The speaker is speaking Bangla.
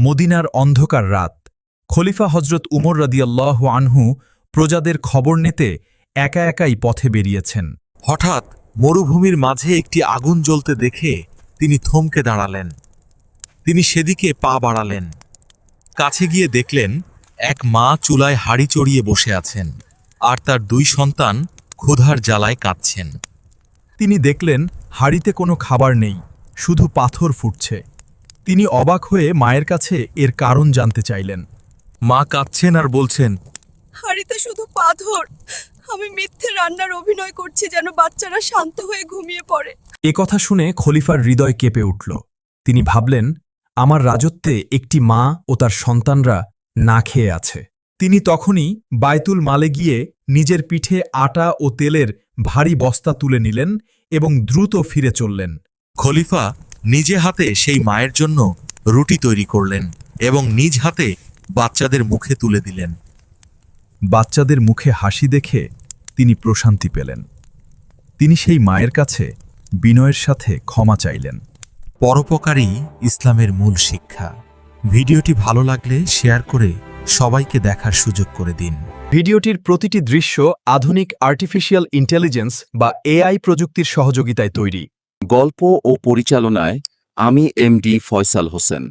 মদিনার অন্ধকার রাত। খলিফা হজরত উমর রাদিয়াল্লাহ আনহু প্রজাদের খবর নিতে একা একাই পথে বেরিয়েছেন। হঠাৎ মরুভূমির মাঝে একটি আগুন জ্বলতে দেখে তিনি থমকে দাঁড়ালেন। তিনি সেদিকে পা বাড়ালেন। কাছে গিয়ে দেখলেন এক মা চুলায় হাড়ি চড়িয়ে বসে আছেন আর তার দুই সন্তান ক্ষুধার জ্বালায় কাঁদছেন। তিনি দেখলেন হাড়িতে কোনো খাবার নেই, শুধু পাথর ফুটছে। তিনি অবাক হয়ে মায়ের কাছে এর কারণ জানতে চাইলেন। মা কাঁদছেন আর বলছেন হাড়িতে শুধু পাথর। আমি মিথ্যে রান্নার অভিনয় করছি যেন বাচ্চারা শান্ত হয়ে ঘুমিয়ে পড়ে। এ কথা শুনে খলিফার হৃদয় কেঁপে উঠল। তিনি ভাবলেন আমার রাজত্বে একটি মা ও তার সন্তানরা না খেয়ে আছে। তিনি তখনই বায়তুল মালে গিয়ে নিজের পিঠে আটা ও তেলের ভারী বস্তা তুলে নিলেন এবং দ্রুত ফিরে চললেন। খলিফা নিজে হাতে সেই মায়ের জন্য রুটি তৈরি করলেন এবং নিজ হাতে বাচ্চাদের মুখে তুলে দিলেন। বাচ্চাদের মুখে হাসি দেখে তিনি প্রশান্তি পেলেন। তিনি সেই মায়ের কাছে বিনয়ের সাথে ক্ষমা চাইলেন। পরোপকারী ইসলামের মূল শিক্ষা। ভিডিওটি ভালো লাগলে শেয়ার করে সবাইকে দেখার সুযোগ করে দিন। ভিডিওটির প্রতিটি দৃশ্য আধুনিক আর্টিফিশিয়াল ইন্টেলিজেন্স বা এআই প্রযুক্তির সহযোগিতায় তৈরি। গল্প ও পরিচালনায় আমি এম ডি ফয়সাল হোসেন।